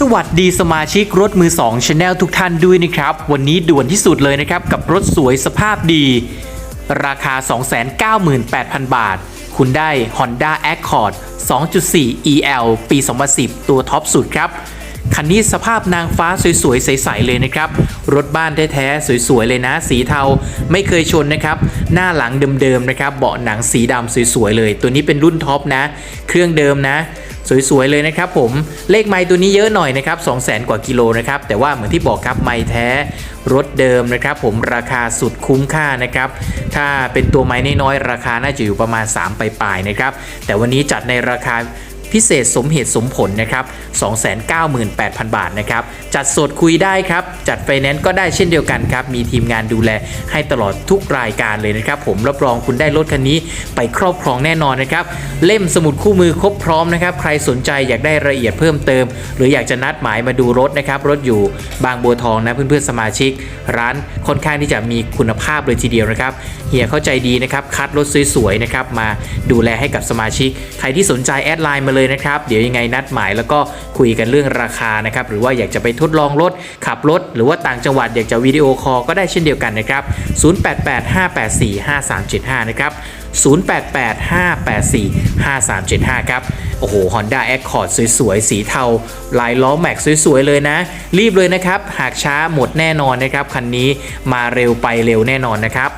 สวัสดีสมาชิกรถมือ2 Channel ทุกท่านด้วยนะครับ วันนี้ด่วนที่สุดเลยนะครับ กับรถสวยสภาพดี ราคา 298,000 บาท คุณได้ Honda Accord 2.4 EL ปี 2010 ตัวท็อปสุดครับ คันนี้สภาพนางฟ้าสวยๆ ใสๆ เลยนะครับ รถบ้านแท้ๆ สวยๆ เลยนะ สีเทาไม่เคยชนนะครับ หน้าหลังเดิมๆ นะครับ เบาะหนังสีดำสวยๆ เลย ตัวนี้เป็นรุ่นท็อปนะ เครื่องเดิมนะ สวยๆเลยนะครับผมเลขไม้ตัวนี้เยอะหน่อยนะครับ2 0 0แสนกว่ากิโลนะครับแต่ว่าเหมือนที่บอกครับไม้แท้รถเดิมนะครับผมราคาสุดคุ้มค่านะครับถ้าเป็นตัวไม้น้อยๆราคาน่าจะอยู่ประมาณ 3 ปลายๆนะครับแต่วันนี้จัดในราคา พิเศษสมเหตุสมผลนะครับ298,000 บาทนะครับจัดสดคุยได้ครับ จัดไฟแนนซ์ก็ได้เช่นเดียวกันครับมีทีมงานดูแลให้ตลอดทุกรายการเลยนะครับ ผมรับรองคุณได้รถคันนี้ไปครอบครองแน่นอนนะครับเล่มสมุดคู่มือครบพร้อมนะครับใครสนใจอยากได้รายละเอียดเพิ่มเติม หรืออยากจะนัดหมายมาดูรถนะครับรถอยู่บางบัวทองนะเพื่อนๆสมาชิก ร้านค่อนข้างที่จะมีคุณภาพเลยทีเดียวนะครับเฮียเข้าใจดีนะครับคัดรถสวยๆนะครับมาดูแลให้กับสมาชิก ใครที่สนใจแอดไลน์มาเลยเลยนะครับ เดี๋ยวยังไงนัดหมายแล้วก็คุยกันเรื่องราคานะครับ หรือว่าอยากจะไปทดลองรถ ขับรถ หรือว่าต่างจังหวัดอยากจะวิดีโอคอลก็ได้เช่นเดียวกันนะครับ 0885845375 นะครับ 0885845375 ครับ โอ้โห Honda Accord สวยๆ สีเทา ลายล้อแม็กสวยๆ เลยนะ รีบเลยนะครับ หากช้าหมดแน่นอนนะครับ คันนี้มาเร็วไปเร็วแน่นอนนะครับ